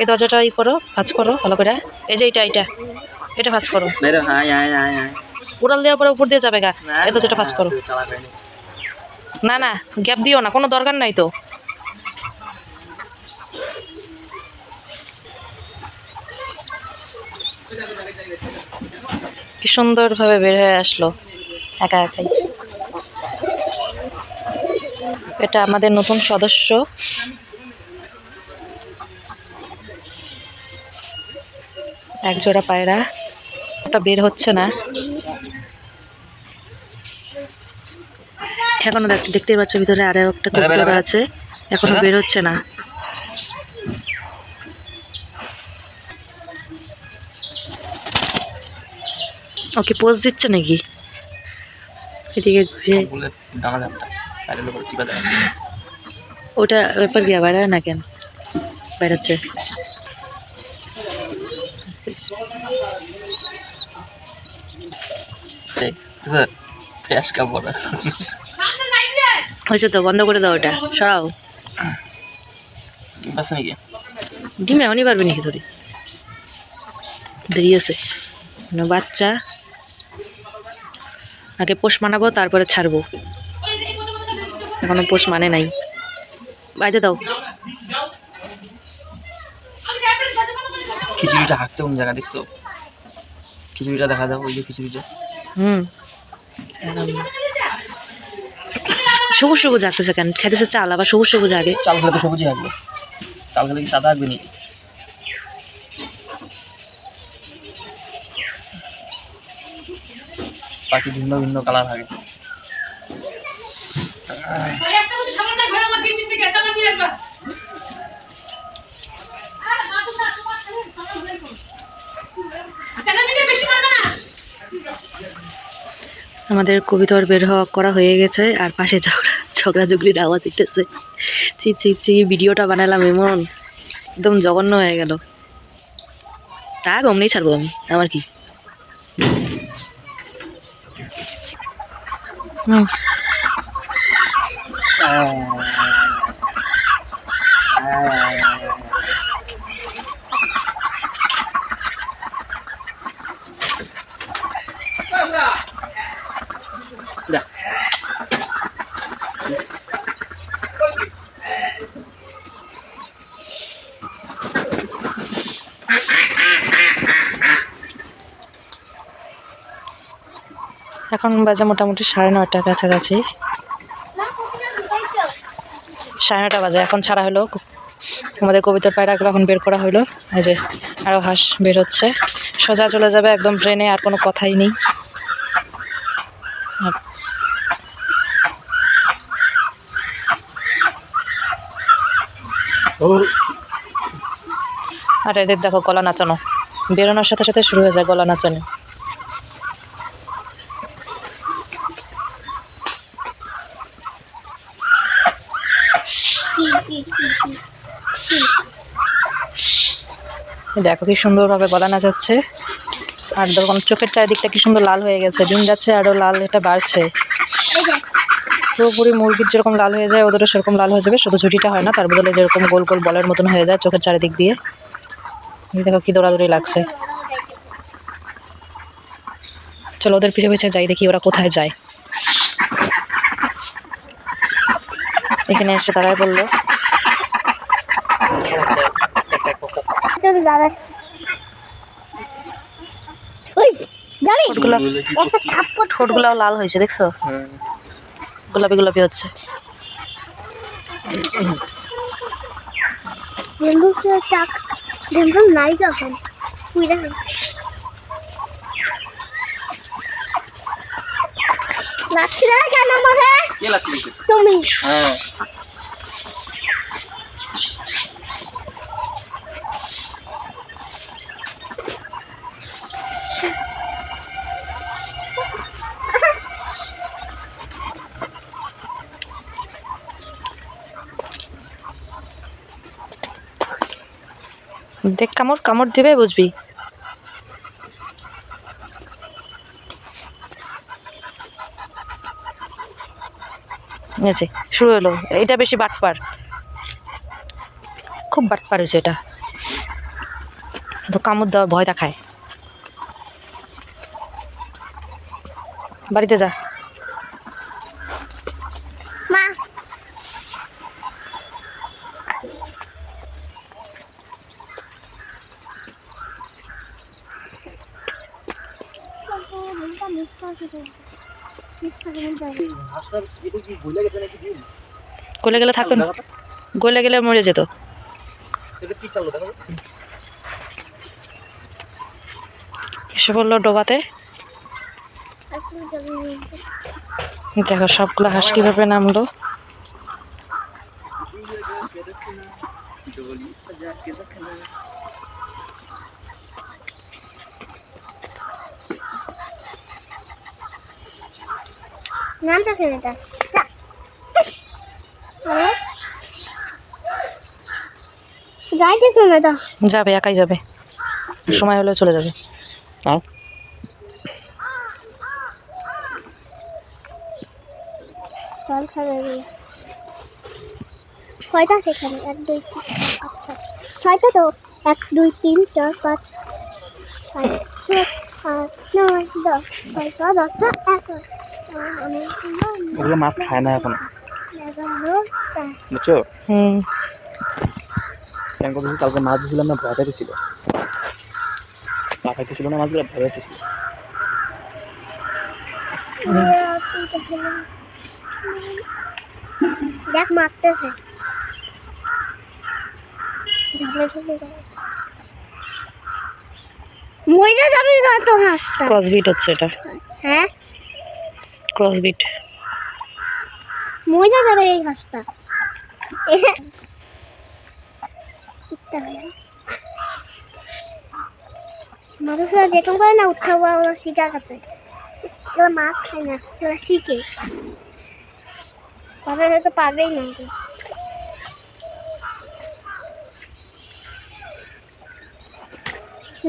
এই দরজাটা ই করো ভাজ করো ভালো করে। এই যে এটা এটা এটা ভাজ করো। উড়াল দেওয়ার পরে উপর দিয়ে যাবে গা। এই দরজাটা ভাজ করো। না না গ্যাপ দিও না কোনো দরকার নাই তো। কি সুন্দরভাবে বের হয়ে আসলো একা একাই। এটা আমাদের নতুন সদস্য। এক জোড়া পায়রা। ওটা বের হচ্ছে না। এখনও দেখ- দেখতেই পাচ্ছ ভিতরে আরও একটা কবুতর আছে। এখনও বের হচ্ছে না। ওকে পোজ দিচ্ছে নাকি? এদিকে ঘুরে ওটা ব্যাপার গিয়া বাইরে না কেন? বেরোচ্ছে হয়েছে তো, বন্ধ করে দাও সরাও। ডিম এমনই পারবে নাকি দেরি আছে বাচ্চা। আগে পোষ মানাবো, তারপরে ছাড়বো। এখনও পোষ মানে নাই। বাইরে দাও। খিচুড়িটা হাঁকছে কোন জায়গা দেখছ? খিচুড়িটা দেখা দাও ওই যে খিচুড়িটা। হুম। সবুজ সবুজ আগতেছে কেন? খেতেছে চাল আবার সবুজ সবুজ আগে। চাল খেলে তো সবুজই থাকবে চাল খেলে কি সাদা থাকবে নি পাখি ভিন্ন ভিন্ন কালার থাকে আমাদের কবিতর বের হওয়া করা হয়ে গেছে আর পাশে ঝগড়া ঝগড়া ঝগড়ির আওয়াজ দিতেছে। চি চি চি ভিডিওটা বানালাম এমন। একদম জঘন্য হয়ে গেল। তা অমনি ছাড়বো আমি। আমার কি? হুম, এখন বাজে মোটামুটি সাড়ে নটার কাছাকাছি। সাড়ে নটা বাজে, এখন ছাড়া হলো। আমাদের কবিতার পায়রাগুলো এখন বের করা হলো। এই যে আরও হাঁস বের হচ্ছে। সোজা চলে যাবে একদম ট্রেনে, আর কোনো কথাই নেই। আর এদের দেখো গলা নাচানো। বেরোনোর সাথে সাথে শুরু হয়ে যায় গলা নাচানো। দেখো কি সুন্দরভাবে গলা নাচাচ্ছে আর তখন চোখের চারিদিকটা কি সুন্দর লাল হয়ে গেছে। দিন যাচ্ছে আরও লাল এটা বাড়ছে। পুরোপুরি মুরগির যেরকম লাল হয়ে যায়, ওদেরও সেরকম লাল হয়ে যাবে। শুধু ঝুটিটা হয় না, তার বদলে যেরকম গোল গোল বলের মতন হয়ে যায় চোখের চারিদিক দিয়ে। দেখো কি দৌড়াদৌড়ি লাগছে। চলো ওদের পিছে পিছে যাই, দেখি ওরা কোথায় যায়। এখানে এসে দাঁড়ায় বলল। ঠোঁটগুলাও লাল হয়েছে দেখছ? গোলাপি গোলাপি হচ্ছে। চাক নাই যখন কেন আমাকে কে তুমি। হ্যাঁ। দেখ কামড় কামড় দিবে বুঝবি। যে শুরু হলো। এইটা বেশি বাটপার। খুব বাটপার হয়েছে এটা। তো কামড় দেওয়ার ভয় দেখায়। বাড়িতে যা। মা। গলে গেলে থাকতো না। গলে গেলে মরে যেত। এসে বলল ডোবাতে। দেখো সবগুলো হাঁস কীভাবে নামলো। নামতেছে এটা যাইতেছে না তো যাবে একাই যাবে সময় হলে চলে যাবে আও জল খাবে কয়টা এক দুই তিন আচ্ছা ছয়টা তো এক দুই তিন চার পাঁচ ছয় সাত আট নয় দশ ছয়টা দশটা এগারো ওগুলো মাছ খায় না এখন। বুঝছ? হুম। কালকে মাছ দিয়েছিলাম না ভয় পাইতেছিল। পা খাইতেছিল না মাছগুলো ভয় পাইতেছিল। দেখ মারতেছে। মরে যাবে না তো হাঁসটা ক্রসবিট হচ্ছে এটা। হ্যাঁ? ক্রসবিট মরে যাবে এই হাঁসটা। মানুষরা যেরকম করে না উঠতে হবে ওরা শিকার কাছে ওরা মাছ খায় না ওরা শিখে তবে হয়তো পারবেই না।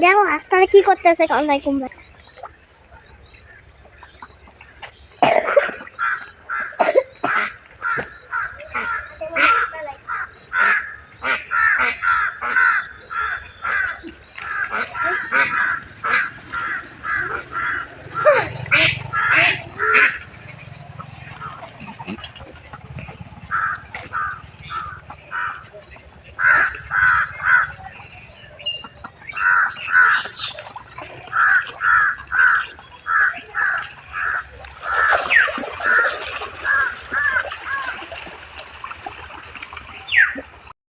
দেখো হাঁসটারা কি করতেছে কান্দায় কুমড়া